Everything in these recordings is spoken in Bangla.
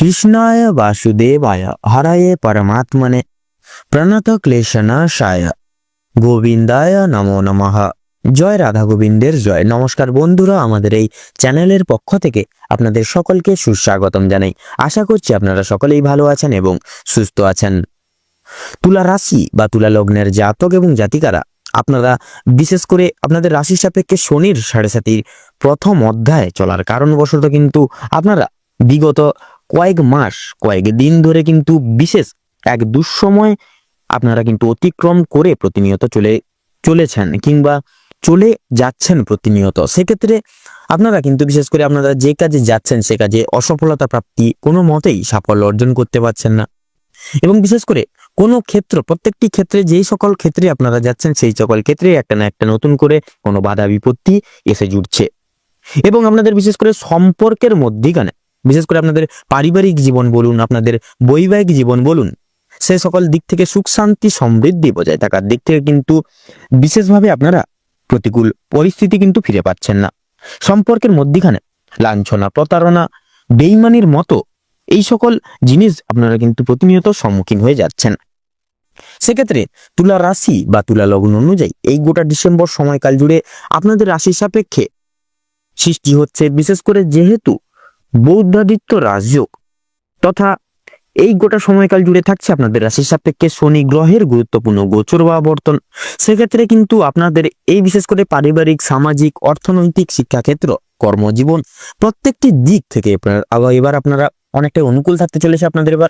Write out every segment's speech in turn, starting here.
কৃষ্ণায় বাসুদেবায়, হরায়ে পরমাত্মনে প্রণত ক্লেশনাশায়। গোবিন্দায় নমো নমঃ। জয় রাধা গোবিন্দের জয়। নমস্কার বন্ধুরা, আমাদের এই চ্যানেলের পক্ষ থেকে আপনাদের সকলকে সুস্বাগতম জানাই। আশা করছি আপনারা সকলেই ভালো আছেন এবং সুস্থ আছেন। তুলা রাশি বা তুলা লগ্নের জাতক এবং জাতিকারা, আপনারা বিশেষ করে আপনাদের রাশি সাপেক্ষে শনির সাড়ে সাতির প্রথম অধ্যায় চলার কারণবশত কিন্তু আপনারা বিগত কয়েক মাস, কয়েক দিন ধরে কিন্তু বিশেষ এক দুঃসময় আপনারা কিন্তু অতিক্রম করে প্রতিনিয়ত চলে, চলেছেন কিংবা চলে যাচ্ছেন প্রতিনিয়ত। সেক্ষেত্রে আপনারা কিন্তু বিশেষ করে আপনারা যে কাজে যাচ্ছেন, সে কাজে অসফলতা প্রাপ্তি কোনো মতেই সাফল্য অর্জন করতে পারছেন না। এবং বিশেষ করে কোনো ক্ষেত্র, প্রত্যেকটি ক্ষেত্রে যেই সকল ক্ষেত্রে আপনারা যাচ্ছেন, সেই সকল ক্ষেত্রে একটা না একটা নতুন করে কোনো বাধা বিপত্তি এসে জুটছে। এবং আপনাদের বিশেষ করে সম্পর্কের মধ্যিখানে বিশেষ করে আপনাদের পারিবারিক জীবন বলুন, আপনাদের বৈবাহিক জীবন বলুন, সে সকল দিক থেকে সুখ, শান্তি, সমৃদ্ধি বজায় থাকার দিক থেকে কিন্তু বিশেষভাবে আপনারা প্রতিকূল পরিস্থিতি কিন্তু ফিরে পাচ্ছেন না। সম্পর্কের মধ্যিখানে লাঞ্ছনা, প্রতারণা, বেইমানির মতো এই সকল জিনিস আপনারা কিন্তু প্রতিনিয়ত সম্মুখীন হয়ে যাচ্ছেন। সেক্ষেত্রে তুলা রাশি বা তুলা লগ্ন অনুযায়ী এই গোটা ডিসেম্বর সময়কাল জুড়ে আপনাদের রাশি সাপেক্ষে সৃষ্টি হচ্ছে, বিশেষ করে যেহেতু বৌদ্ধাদিত্য রাজযোগ তথা এই গোটা সময়কাল জুড়ে থাকছে আপনাদের রাশি সাপেক্ষে শনি গ্রহের গুরুত্বপূর্ণ গোচর বা আবর্তন। সেক্ষেত্রে কিন্তু আপনাদের এই বিশেষ করে পারিবারিক, সামাজিক, অর্থনৈতিক শিক্ষাক্ষেত্র, কর্মজীবন প্রত্যেকটি দিক থেকে আপনার- এবার আপনারা অনেকটা অনুকূল থাকতে চলেছে আপনাদের এবার।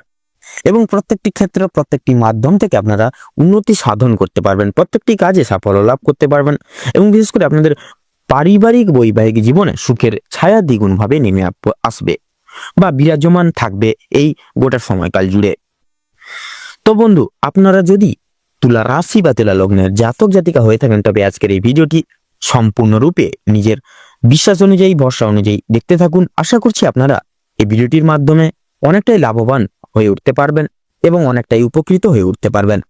এবং প্রত্যেকটি ক্ষেত্রে, প্রত্যেকটি মাধ্যম থেকে আপনারা উন্নতি সাধন করতে পারবেন, প্রত্যেকটি কাজে সাফল্য লাভ করতে পারবেন। এবং বিশেষ করে আপনাদের পারিবারিক বৈবাহিক জীবনে সুখের ছায়া দ্বিগুণভাবে নেমে আসবে বা বিরাজমান থাকবে এই গোটা সময়কাল জুড়ে। তো বন্ধু, আপনারা যদি তুলা রাশি বা তুলা লগ্নের জাতক জাতিকা হয়ে থাকেন, তবে আজকের এই ভিডিওটি সম্পূর্ণরূপে নিজের বিশ্বাস অনুযায়ী, ভরসা অনুযায়ী দেখতে থাকুন। আশা করছি আপনারা এই ভিডিওটির মাধ্যমে অনেকটাই লাভবান হয়ে উঠতে পারবেন এবং অনেকটাই উপকৃত হয়ে উঠতে পারবেন।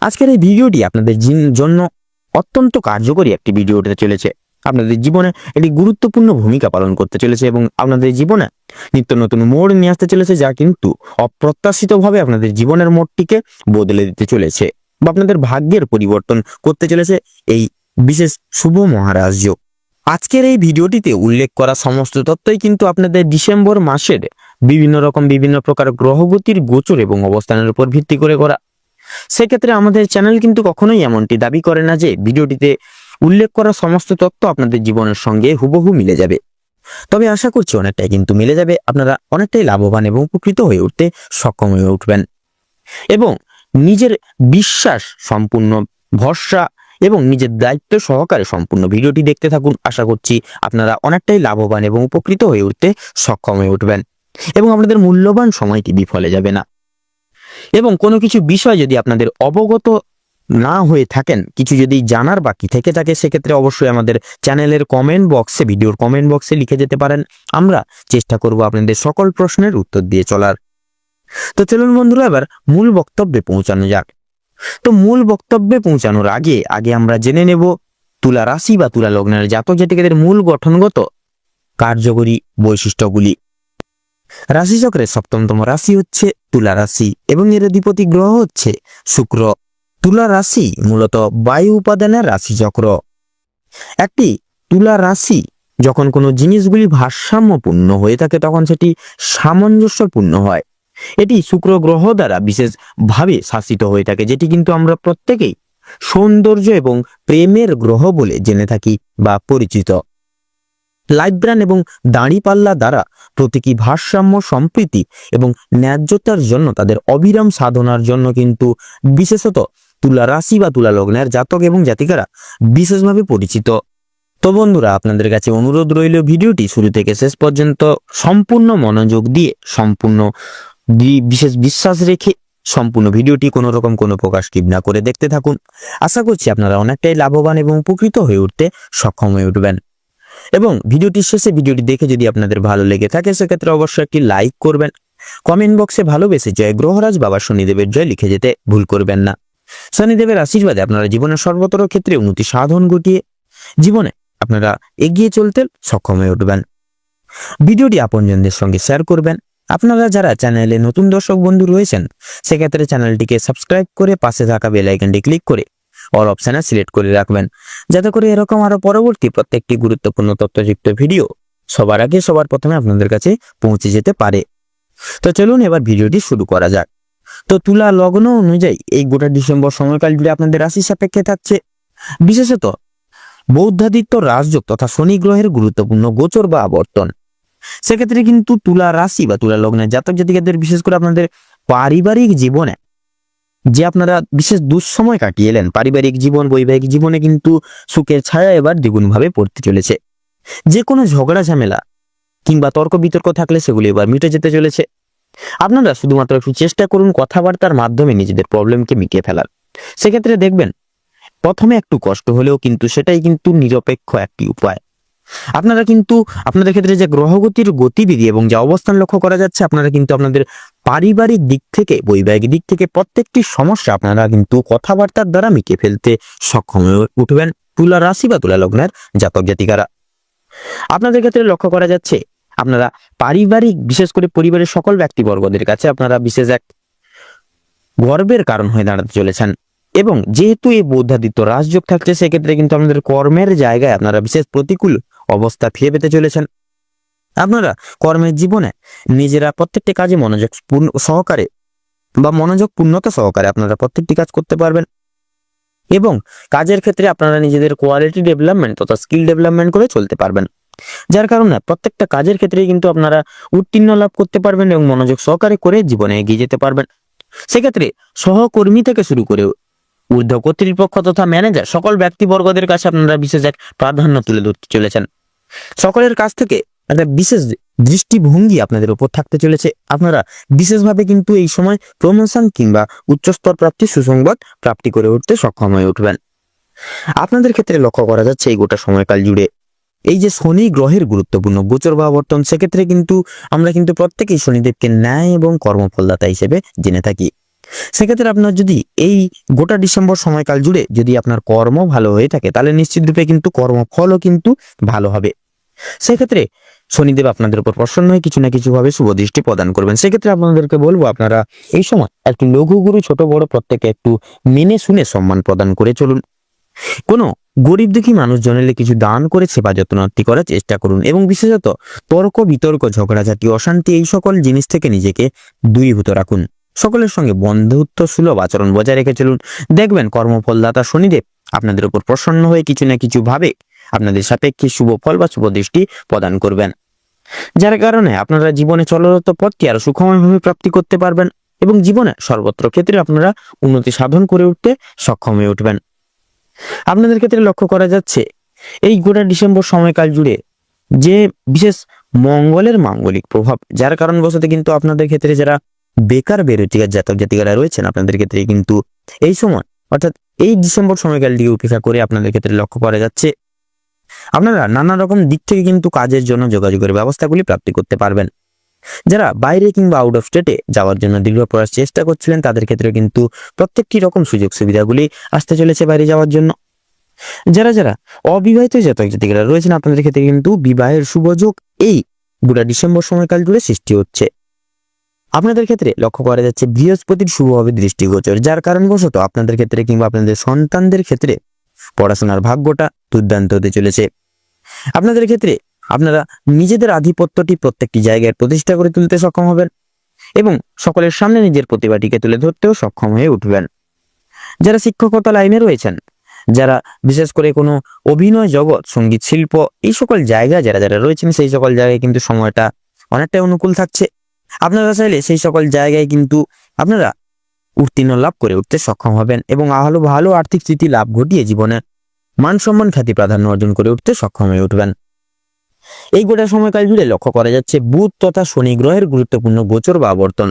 আজকের এই ভিডিওটি আপনাদের জিন- জন্য অত্যন্ত কার্যকরী একটি ভিডিও হতে চলেছে। আপনাদের জীবনে একটি গুরুত্বপূর্ণ ভূমিকা পালন করতে চলেছে এবং আপনাদের জীবনে নিত্য নতুন মোড় নিয়ে আসতে চলেছে যা কিন্তু অপ্রত্যাশিতভাবে আপনাদের জীবনের মোড়টিকে বদলে দিতে চলেছে বা আপনাদের ভাগ্যের পরিবর্তন করতে চলেছে এই বিশেষ শুভ মহারাজ যোগ আজকের এই ভিডিওটিতে উল্লেখ করা সমস্ত তথ্যই কিন্তু আপনাদের ডিসেম্বর মাসের বিভিন্ন রকম বিভিন্ন প্রকার গ্রহগতির গোচর এবং অবস্থানের উপর ভিত্তি করে করা। সেক্ষেত্রে আমাদের চ্যানেল কিন্তু কখনোই এমনটি দাবি করে না যে ভিডিওটিতে উল্লেখ করা সমস্ত তথ্য আপনাদের জীবনের সঙ্গে হুবহু মিলে যাবে। তবে আশা করছি অনেকটাই কিন্তু মিলে যাবে, আপনারা অনেকটাই লাভবান এবং উপকৃত হয়ে উঠতে সক্ষম হয়ে উঠবেন। এবং নিজের বিশ্বাস সম্পূর্ণ, ভরসা এবং নিজের দায়িত্ব সহকারে সম্পূর্ণ ভিডিওটি দেখতে থাকুন। আশা করছি আপনারা অনেকটাই লাভবান এবং উপকৃত হয়ে উঠতে সক্ষম হয়ে উঠবেন এবং আপনাদের মূল্যবান সময়টি বিফলে যাবে না। এবং কোনো কিছু বিষয় যদি আপনাদের অবগত না হয়ে থাকেন, কিছু যদি জানার বাকি থেকে থাকে, সেক্ষেত্রে অবশ্যই আমাদের চ্যানেলের কমেন্ট বক্সে ভিডিওর কমেন্ট বক্সে লিখে যেতে পারেন। আমরা চেষ্টা করব আপনাদের সকল প্রশ্নের উত্তর দিয়ে চলার। তো চলুন বন্ধুরা, এবার মূল বক্তব্যে পৌঁছানো যাক। তো মূল বক্তব্যে পৌঁছানোর আগে আগে আমরা জেনে নেব তুলা রাশি বা তুলা লগ্নের জাতক জাতিকাদের মূল গঠনগত কার্যকরী বৈশিষ্ট্যগুলি। রাশিচক্রের সপ্তমতম রাশি হচ্ছে তুলা রাশি এবং এর অধিপতি গ্রহ হচ্ছে শুক্র। তুলা রাশি মূলত বায়ু উপাদানের রাশিচক্র। একটি তুলা রাশি যখন কোনো জিনিসগুলি ভারসাম্যপূর্ণ হয়ে থাকে তখন সেটি সামঞ্জস্যপূর্ণ হয়। এটি শুক্র গ্রহ দ্বারা বিশেষভাবে শাসিত হয়ে থাকে, যেটি কিন্তু আমরা প্রত্যেকেই সৌন্দর্য এবং প্রেমের গ্রহ বলে জেনে থাকি বা পরিচিত। লাইব্রান এবং দাঁড়িপাল্লা দ্বারা প্রতীকী ভারসাম্য, সম্প্রীতি এবং ন্যায্যতার জন্য তাদের অবিরাম সাধনার জন্য কিন্তু বিশেষত তুলা রাশি বা তুলা লগ্নের জাতক এবং জাতিকারা বিশেষভাবে পরিচিত। তো বন্ধুরা, আপনাদের কাছে অনুরোধ রইল ভিডিওটি শুরু থেকে শেষ পর্যন্ত সম্পূর্ণ মনোযোগ দিয়ে সম্পূর্ণ বিশেষ বিশ্বাস রেখে সম্পূর্ণ ভিডিওটি কোনো রকম কোনো প্রকাশ স্কিপ না করে দেখতে থাকুন। আশা করছি আপনারা অনেকটাই লাভবান এবং উপকৃত হয়ে উঠতে সক্ষম হয়ে উঠবেন। এবং ভিডিওটির শেষে ভিডিওটি দেখে যদি আপনাদের ভালো লেগে থাকে, সেক্ষেত্রে অবশ্যই একটি লাইক করবেন। কমেন্ট বক্সে ভালোবেসে জয় গ্রহরাজ বাবা শনিদেবের জয় লিখে যেতে ভুল করবেন না। শনিদেবের আশীর্বাদে আপনারা জীবনের সর্বতর ক্ষেত্রে উন্নতি সাধন ঘটিয়ে জীবনে আপনারা এগিয়ে চলতে সক্ষম হয়ে উঠবেন। ভিডিওটি আপনজনদের সঙ্গে শেয়ার করবেন। আপনারা যারা চ্যানেলে নতুন দর্শক বন্ধু রয়েছেন, সেক্ষেত্রে চ্যানেলটিকে সাবস্ক্রাইব করে পাশে থাকা বেল আইকনটি ক্লিক করে অল অপশানে সিলেক্ট করে রাখবেন। যাতে করে এরকম আরও পরবর্তী প্রত্যেকটি গুরুত্বপূর্ণ তথ্যযুক্ত ভিডিও সবার আগে সবার প্রথমে আপনাদের কাছে পৌঁছে যেতে পারে। তো চলুন এবার ভিডিওটি শুরু করা যাক। তো তুলা লগ্ন অনুযায়ী এই গোটা ডিসেম্বর সময়কাল জুড়ে আপনাদের রাশি সাপেক্ষে থাকছে। বিশেষত বৌদ্ধাদিত্য রাজযোগ তথা শনি গ্রহের গুরুত্বপূর্ণ গোচর বা আবর্তন। সেক্ষেত্রে কিন্তু তুলা রাশি বা তুলা লগ্নের জাতক জাতিকাদের বিশেষ করে আপনাদের পারিবারিক জীবনে, যে আপনারা বিশেষ দুঃসময় কাটিয়ে এলেন, পারিবারিক জীবন, বৈবাহিক জীবনে কিন্তু সুখের ছায়া এবার দ্বিগুণভাবে পড়তে চলেছে। যে কোনো ঝগড়া, ঝামেলা কিংবা তর্ক বিতর্ক থাকলে সেগুলি এবার মিটে যেতে চলেছে। আপনারা শুধুমাত্র একটু চেষ্টা করুন কথাবার্তার মাধ্যমে নিজেদের প্রবলেমকে মিটিয়ে ফেলার। সেক্ষেত্রে দেখবেন, প্রথমে একটু কষ্ট হলেও কিন্তু সেটাই কিন্তু নিরপেক্ষ একটি উপায়। আপনারা কিন্তু, আপনাদের ক্ষেত্রে যে গ্রহগতির গতিবিধি এবং যে অবস্থান লক্ষ্য করা যাচ্ছে, আপনারা কিন্তু আপনাদের পারিবারিক দিক থেকে, বৈবাহিক দিক থেকে প্রত্যেকটি সমস্যা আপনারা কিন্তু কথাবার্তার দ্বারা মিটিয়ে ফেলতে সক্ষম হয়ে উঠবেন। তুলা রাশি বা তুলা লগ্নের জাতক জাতিকারা। আপনাদের ক্ষেত্রে লক্ষ্য করা যাচ্ছে আপনারা পারিবারিক, বিশেষ করে পরিবারের সকল ব্যক্তিবর্গদের কাছে আপনারা বিশেষ এক গর্বের কারণ হয়ে দাঁড়াতে চলেছেন। এবং যেহেতু এই বৌদ্ধাদিত্য রাজযোগ থাকছে, সেক্ষেত্রে কিন্তু আপনাদের কর্মের জায়গায় আপনারা বিশেষ প্রতিকূল অবস্থা ফিরে পেতে চলেছেন। আপনারা কর্মের জীবনে নিজেরা প্রত্যেকটি কাজে মনোযোগ সহকারে বা মনোযোগ পূর্ণতা সহকারে আপনারা প্রত্যেকটি কাজ করতে পারবেন। এবং কাজের ক্ষেত্রে আপনারা নিজেদের কোয়ালিটি ডেভেলপমেন্ট তথা স্কিল ডেভেলপমেন্ট করে চলতে পারবেন। যার কারণে প্রত্যেকটা কাজের ক্ষেত্রেই কিন্তু আপনারা উত্তীর্ণ লাভ করতে পারবেন এবং মনোযোগ সহকারে করে জীবনে এগিয়ে যেতে পারবেন। সেক্ষেত্রে সহকর্মী থেকে শুরু করে ঊর্ধ্ব কর্তৃপক্ষ তথা ম্যানেজার সকল ব্যক্তিবর্গদের কাছে আপনারা বিশেষ এক প্রাধান্য তুলে ধরতে চলেছেন। সকলের কাছ থেকে একটা বিশেষ দৃষ্টিভঙ্গি আপনাদের উপর থাকতে চলেছে। আপনারা বিশেষভাবে কিন্তু এই সময় প্রমোশন কিংবা উচ্চস্তর প্রাপ্তি সুসংবাদ প্রাপ্তি করে উঠতে সক্ষম হয়ে উঠবেন। আপনাদের ক্ষেত্রে লক্ষ্য করা যাচ্ছে এই গোটা সময়কাল জুড়ে এই যে শনি গ্রহের গুরুত্বপূর্ণ গোচর বা আবর্তন, সেক্ষেত্রে কিন্তু আমরা কিন্তু প্রত্যেকেই শনিদেবকে ন্যায় এবং কর্মফলদাতা হিসেবে জেনে থাকি। সেক্ষেত্রে আপনার যদি এই গোটা ডিসেম্বর সময়কাল জুড়ে যদি আপনার কর্ম ভালো হয়ে থাকে, তাহলে নিশ্চিত রূপে কিন্তু কর্মফলও কিন্তু ভালো হবে। সেক্ষেত্রে শনিদেব আপনাদের উপর প্রসন্ন হয়ে কিছু না কিছু ভাবে শুভ দৃষ্টি প্রদান করবেন। সেক্ষেত্রে আপনাদেরকে বলব, আপনারা এই সময় একটু লঘু গুরু ছোট বড় প্রত্যেকে একটু মেনে শুনে সম্মান প্রদান করে চলুন। কোনো গরিব দুঃখী মানুষ জনেলে কিছু দান করে সেবা যত্নার্থী করার চেষ্টা করুন এবং বিশেষত তর্ক, বিতর্ক, ঝগড়াঝাটি, অশান্তি এই সকল জিনিস থেকে নিজেকে দূরীভূত রাখুন। সকলের সঙ্গে বন্ধুত্ব সুলভ আচরণ বজায় রেখে চলুন। দেখবেন কর্মফলদাতা শনিদেব আপনাদের উপর প্রসন্ন হয়ে কিছু না কিছু ভাবে আপনাদের সাপেক্ষে শুভ ফল বা শুভ দৃষ্টি প্রদান করবেন। যার কারণে আপনারা জীবনে চলরত পথটি আরও সুখময়ভাবে প্রাপ্তি করতে পারবেন এবং জীবনে সর্বত্র ক্ষেত্রে আপনারা উন্নতি সাধন করে উঠতে সক্ষম হয়ে উঠবেন। আপনাদের ক্ষেত্রে লক্ষ্য করা যাচ্ছে, এই গোটা ডিসেম্বর সময়কাল জুড়ে যে বিশেষ মঙ্গলের মাঙ্গলিক প্রভাব, যার কারণবশত কিন্তু আপনাদের ক্ষেত্রে যারা বেকার বেরোজগার জাতক জাতিকারা রয়েছেন, আপনাদের ক্ষেত্রে কিন্তু এই সময়, অর্থাৎ এই ডিসেম্বর সময়কালটিকে উপেক্ষা করে আপনাদের ক্ষেত্রে লক্ষ্য করা যাচ্ছে, আপনারা নানা রকম দিক থেকে কিন্তু কাজের জন্য যোগাযোগের ব্যবস্থাগুলি প্রাপ্তি করতে পারবেন। যারা বাইরে কিংবা আউট অফ স্টেটে যাওয়ার জন্য দীর্ঘ প্রয়াস চেষ্টা করছিলেন, তাদের ক্ষেত্রে কিন্তু প্রত্যেকটি রকম সুযোগ সুবিধাগুলি আসতে চলেছে বাইরে যাওয়ার জন্য। যারা যারা অবিবাহিত জাতক জাতিকারা রয়েছেন, আপনাদের ক্ষেত্রে কিন্তু বিবাহের শুভযোগ এই গোটা ডিসেম্বর সময়কাল জুড়ে সৃষ্টি হচ্ছে। আপনাদের ক্ষেত্রে লক্ষ্য করা যাচ্ছে, বৃহস্পতির শুভভাবে দৃষ্টিগোচর, যার কারণবশত আপনাদের ক্ষেত্রে কিংবা আপনাদের সন্তানদের ক্ষেত্রে পড়াশোনার ভাগ্যটা দুর্দান্ত হতে চলেছে। আপনাদের ক্ষেত্রে আপনারা নিজেদের আধিপত্যটি প্রত্যেকটি জায়গায় প্রতিষ্ঠা করে তুলতে সক্ষম হবেন এবং সকলের সামনে নিজের প্রতিভাটিকে তুলে ধরতেও সক্ষম হয়ে উঠবেন। যারা শিক্ষকতা লাইনে রয়েছেন, যারা বিশেষ করে কোনো অভিনয় জগৎ, সংগীত, শিল্প এই সকল জায়গায় যারা যারা রয়েছেন, সেই সকল জায়গায় কিন্তু সময়টা অনেকটাই অনুকূল থাকছে। আপনারা চাইলে সেই সকল জায়গায় কিন্তু আপনারা উত্তীর্ণ লাভ করে উঠতে সক্ষম হবেন এবং আলো ভালো আর্থিক স্থিতি লাভ ঘটিয়ে জীবনে মান সম্মান খ্যাতি প্রাধান্য অর্জন করে উঠতে সক্ষম হয়ে উঠবেন। এই গোটা সময়কাল জুড়ে লক্ষ্য করা যাচ্ছে বুধ তথা শনি গ্রহের গুরুত্বপূর্ণ গোচর বা আবর্তন।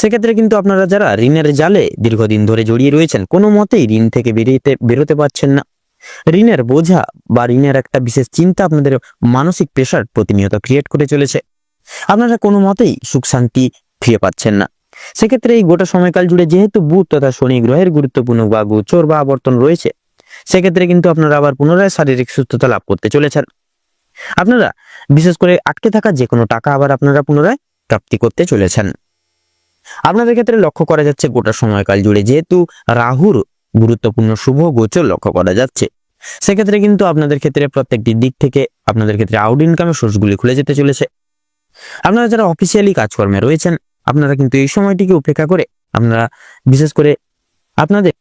সেক্ষেত্রে কিন্তু আপনারা যারা ঋণের জালে দীর্ঘদিন ধরে জড়িয়ে রয়েছেন, কোনো মতেই ঋণ থেকে বেরিয়ে বেরোতে পারছেন না। ঋণের বোঝা বা ঋণের একটা বিশেষ চিন্তা আপনাদের মানসিক প্রেশার প্রতিনিয়ত ক্রিয়েট করে চলেছে। আপনারা কোনো মতেই সুখ শান্তি ফিরে পাচ্ছেন না। সেক্ষেত্রে এই গোটা সময়কাল জুড়ে যেহেতু বুধ তথা শনি গ্রহের গুরুত্বপূর্ণ বা গোচর বা আবর্তন রয়েছে, সেক্ষেত্রে কিন্তু আপনারা আবার পুনরায় শারীরিক সুস্থতা লাভ করতে চলেছেন। আপনারা বিশেষ করে আটকে থাকা যে কোনো টাকা আবার আপনারা পুনরায় প্রাপ্তি করতে চলেছেন। আপনাদের ক্ষেত্রে লক্ষ্য করা যাচ্ছে গোটা সময়কাল জুড়ে যেহেতু রাহুর গুরুত্বপূর্ণ শুভ গোচর লক্ষ্য করা যাচ্ছে। সেক্ষেত্রে কিন্তু আপনাদের ক্ষেত্রে প্রত্যেকটি দিক থেকে আপনাদের ক্ষেত্রে আউট ইনকামের সোর্সগুলি খুলে যেতে চলেছে। আপনারা যারা অফিসিয়ালি কাজকর্মে রয়েছেন, আপনারা কিন্তু এই সময়টিকে উপেক্ষা করে আপনারা বিশেষ করে আপনাদের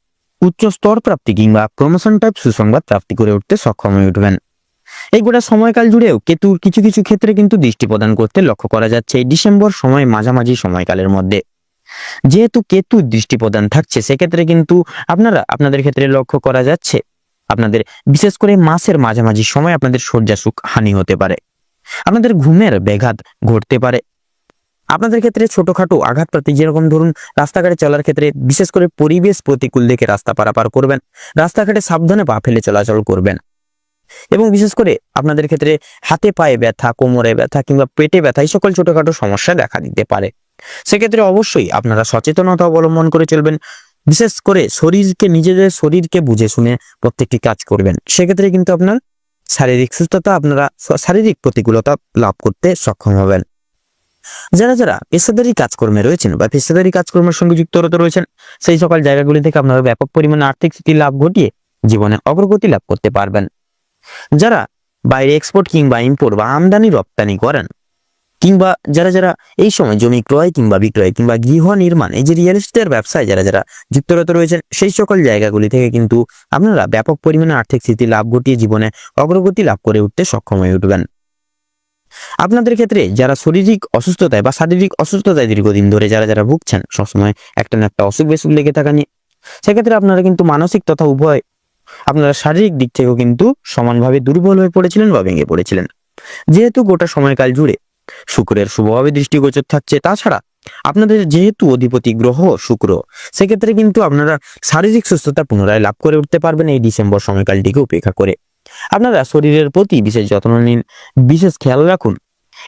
উচ্চ স্তর প্রাপ্তি কিংবা প্রমোশন টাইপ সুসংবাদ প্রাপ্তি করে উঠতে সক্ষম হয়ে উঠবেন। এই গোটা সময়কাল জুড়েও কেতুর কিছু কিছু ক্ষেত্রে কিন্তু দৃষ্টি প্রদান করতে লক্ষ্য করা যাচ্ছে এই ডিসেম্বর সময় মাঝামাঝি সময়কালের মধ্যে। যেহেতু কেতু দৃষ্টি প্রদান থাকছে, সেক্ষেত্রে কিন্তু আপনারা, আপনাদের ক্ষেত্রে লক্ষ্য করা যাচ্ছে, আপনাদের বিশেষ করে মাসের মাঝামাঝি সময় আপনাদের শয্যাসুখ হানি হতে পারে, আপনাদের ঘুমের ব্যাঘাত ঘটতে পারে। আপনাদের ক্ষেত্রে ছোটখাটো আঘাত প্রাপ্তি যেরকম ধরুন রাস্তাঘাটে চলার ক্ষেত্রে বিশেষ করে পরিবেশ প্রতিকূল দেখে রাস্তা পারাপার করবেন, রাস্তাঘাটে সাবধানে পা ফেলে চলাচল করবেন। এবং বিশেষ করে আপনাদের ক্ষেত্রে হাতে পায়ে ব্যথা, কোমরে ব্যথা কিংবা পেটে ব্যথা এই সকল ছোটখাটো সমস্যা দেখা দিতে পারে। সেক্ষেত্রে অবশ্যই আপনারা সচেতনতা অবলম্বন করে চলবেন। বিশেষ করে শরীরকে, নিজেদের শরীরকে বুঝে শুনে প্রত্যেকটি কাজ করবেন। সেক্ষেত্রে কিন্তু আপনার শারীরিক সুস্থতা, আপনারা শারীরিক প্রতিকূলতা লাভ করতে সক্ষম হবেন। যারা যারা পেশাদারি কাজকর্মে রয়েছেন বা পেশাদারি কাজকর্মের সঙ্গে যুক্তরত রয়েছেন, সেই সকল জায়গাগুলি থেকে আপনারা ব্যাপক পরিমাণে আর্থিক স্থিতি লাভ ঘটিয়ে জীবনে অগ্রগতি লাভ করতে পারবেন। যারা বাইরে এক্সপোর্ট কিংবা ইম্পোর্ট বা আমদানি রপ্তানি করেন, কিংবা যারা যারা এই সময় জমি ক্রয় কিংবা বিক্রয় কিংবা গৃহ নির্মাণ, এই যে রিয়েল এস্টেটের ব্যবসায় যারা যারা যুক্তরত রয়েছেন, সেই সকল জায়গাগুলি থেকে কিন্তু আপনারা ব্যাপক পরিমাণে আর্থিক স্থিতি লাভ ঘটিয়ে জীবনে অগ্রগতি লাভ করে উঠতে সক্ষম হয়ে উঠবেন। আপনাদের ক্ষেত্রে যারা শারীরিক অসুস্থতায় বা শারীরিক অসুস্থতায় দীর্ঘদিন ধরে যারা যারা ভুগছেন, সবসময় একটা না একটা অসুখ বিসুখ লেগে থাকা নিয়ে, সেক্ষেত্রে আপনারা কিন্তু মানসিক তথা উভয় আপনারা শারীরিক দিক থেকেও কিন্তু সমানভাবে দুর্বল হয়ে পড়েছিলেন বা ভেঙে পড়েছিলেন। যেহেতু গোটা সময়কাল জুড়ে শুক্রের শুভভাবে দৃষ্টিগোচর থাকছে, তাছাড়া আপনাদের যেহেতু অধিপতি গ্রহ শুক্র, সেক্ষেত্রে কিন্তু আপনারা শারীরিক সুস্থতা পুনরায় লাভ করে উঠতে পারবেন এই ডিসেম্বর সময়কালটিকে উপেক্ষা করে। আপনারা শরীরের প্রতি বিশেষ যত্ন নিন, বিশেষ খেয়াল রাখুন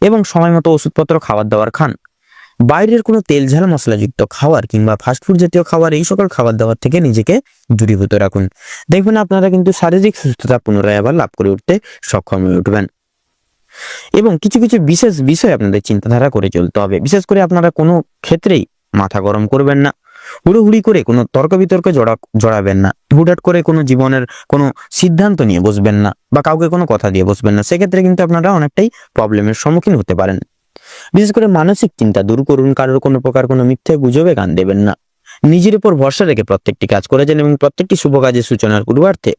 এবং সময় মতো ওষুধপত্র, খাবার দাবার খান। বাইরের কোনো তেল ঝাল মশলাযুক্ত খাবার কিংবা ফাস্টফুড জাতীয় খাবার, এই সকল খাবার দাবার থেকে নিজেকে দূরীভূত রাখুন। দেখবেন আপনারা কিন্তু শারীরিক সুস্থতা পুনরায় আবার লাভ করে উঠতে সক্ষম হয়ে উঠবেন। এবং কিছু কিছু বিশেষ বিষয় আপনাদের চিন্তাধারা করে চলতে হবে। বিশেষ করে আপনারা কোনো ক্ষেত্রেই মাথা গরম করবেন না। হুড়োহুড়ি করে কোনো তর্ক বিতর্কে জড়া, জড়াবেন না। হুটহাট করে কোনো জীবনের কোনো সিদ্ধান্ত নিয়ে বসবেন না বা কাউকে কোনো কথা দিয়ে বসবেন না। সেক্ষেত্রে কিন্তু আপনারা অনেকটাই প্রবলেমের সম্মুখীন হতে পারেন। বিশেষ করে মানসিক চিন্তা দূর করুন, কারোর কোনো প্রকার কোনো মিথ্যে গুজবে গান দেবেন না। নিজের উপর ভরসা রেখে প্রত্যেকটি কাজ করে যান এবং প্রত্যেকটি শুভ কাজের সূচনার পূর্বার্থে।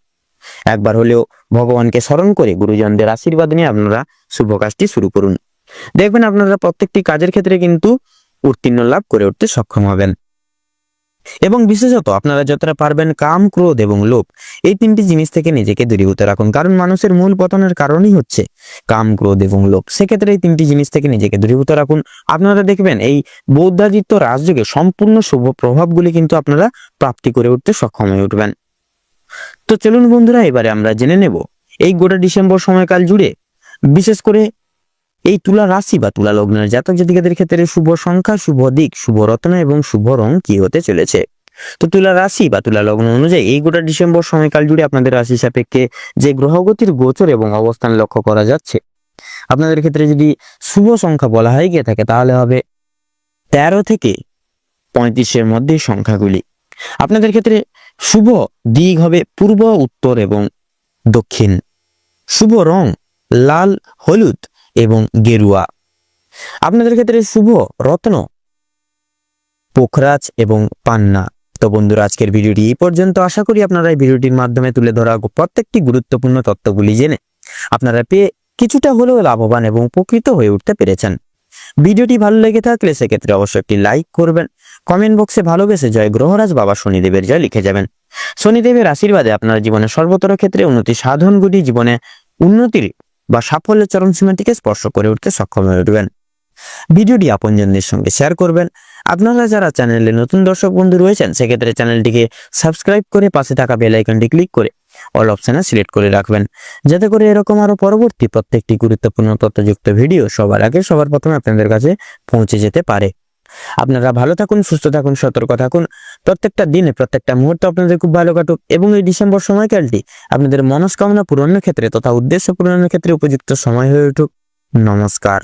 একবার হলেও ভগবানকে স্মরণ করে গুরুজনদের আশীর্বাদ নিয়ে আপনারা শুভ কাজটি শুরু করুন। দেখবেন আপনারা প্রত্যেকটি কাজের ক্ষেত্রে কিন্তু উত্তীর্ণ লাভ করে উঠতে সক্ষম হবেন। এবং বিশেষত আপনারা যতটা পারবেন কাম, ক্রোধ এবং লোভ, এই তিনটি জিনিস থেকে নিজেকে দূরীভূত রাখুন। কারণ মানুষের মূল পতনের কারণই হচ্ছে কাম, ক্রোধ এবং লোভ। সেক্ষেত্রে এই তিনটি জিনিস থেকে নিজেকে দূরীভূত রাখুন। আপনারা দেখবেন এই বৌদ্ধাদিত্য রাজযোগে সম্পূর্ণ শুভ প্রভাবগুলি কিন্তু আপনারা প্রাপ্তি করে উঠতে সক্ষম হয়ে উঠবেন। তো চলুন বন্ধুরা, এবারে আমরা জেনে নেব, এই গোটা ডিসেম্বর সময়কাল জুড়ে বিশেষ করে এই তুলা রাশি বা তুলা লগ্নের জাতক জাতিকাদের ক্ষেত্রে শুভ সংখ্যা, শুভ দিক, শুভ রত্ন এবং শুভ রং কি হতে চলেছে? তো তুলা রাশি বা তুলা লগ্ন অনুযায়ী এই গোটা ডিসেম্বর সময়কাল জুড়ে আপনাদের রাশি সাপেক্ষে যে গ্রহগতির গোচর এবং অবস্থান লক্ষ্য করা যাচ্ছে। আপনাদের ক্ষেত্রে যদি শুভ সংখ্যা বলা হয়ে গিয়ে থাকে, তাহলে হবে তেরো থেকে পঁয়ত্রিশের মধ্যে সংখ্যাগুলি। আপনাদের ক্ষেত্রে শুভ দিক হবে পূর্ব, উত্তর এবং দক্ষিণ। শুভ রং লাল, হলুদ এবং গেরুয়া। আপনাদের ক্ষেত্রে শুভ রত্ন, পোখরাজ এবং পান্না। তো বন্ধুরা, আজকের ভিডিওটি এই পর্যন্ত। আশা করি আপনারা এই ভিডিওটির মাধ্যমে তুলে ধরা প্রত্যেকটি গুরুত্বপূর্ণ তত্ত্বগুলি জেনে আপনারা পেয়ে কিছুটা হলেও লাভবান এবং উপকৃত হয়ে উঠতে পেরেছেন। ভিডিওটি ভালো লেগে থাকলে সেক্ষেত্রে অবশ্যই একটি লাইক করবেন। কমেন্ট বক্সে ভালোবেসে জয় গ্রহরাজ বাবা শনিদেবের জয় লিখে যাবেন। শনিদেবের আশীর্বাদে আপনার জীবনে সর্বতর ক্ষেত্রে উন্নতি সাধনগুলি জীবনে উন্নতির বা সাফল্যের চরম সীমাটিকে স্পর্শ করে উঠতে সক্ষম হয়ে উঠবেন। ভিডিওটি আপনজনদের সঙ্গে শেয়ার করবেন। আপনারা যারা চ্যানেলে নতুন দর্শক বন্ধু রয়েছেন, সেক্ষেত্রে চ্যানেলটিকে সাবস্ক্রাইব করে পাশে থাকা বেল আইকনটি ক্লিক করে অল অপশানে সিলেক্ট করে রাখবেন। যাতে করে এরকম আরও পরবর্তী প্রত্যেকটি গুরুত্বপূর্ণ তথ্যযুক্ত ভিডিও সবার আগে সবার প্রথমে আপনাদের কাছে পৌঁছে যেতে পারে। আপনারা ভালো থাকুন, সুস্থ থাকুন, সতর্ক থাকুন। প্রত্যেকটা দিনে, প্রত্যেকটা মুহূর্ত আপনাদের খুব ভালো কাটুক। এবং এই ডিসেম্বর সময়কালটি আপনাদের মনস্কামনা পূরণের ক্ষেত্রে তথা উদ্দেশ্য পূরণের ক্ষেত্রে উপযুক্ত সময় হয়ে উঠুক। নমস্কার।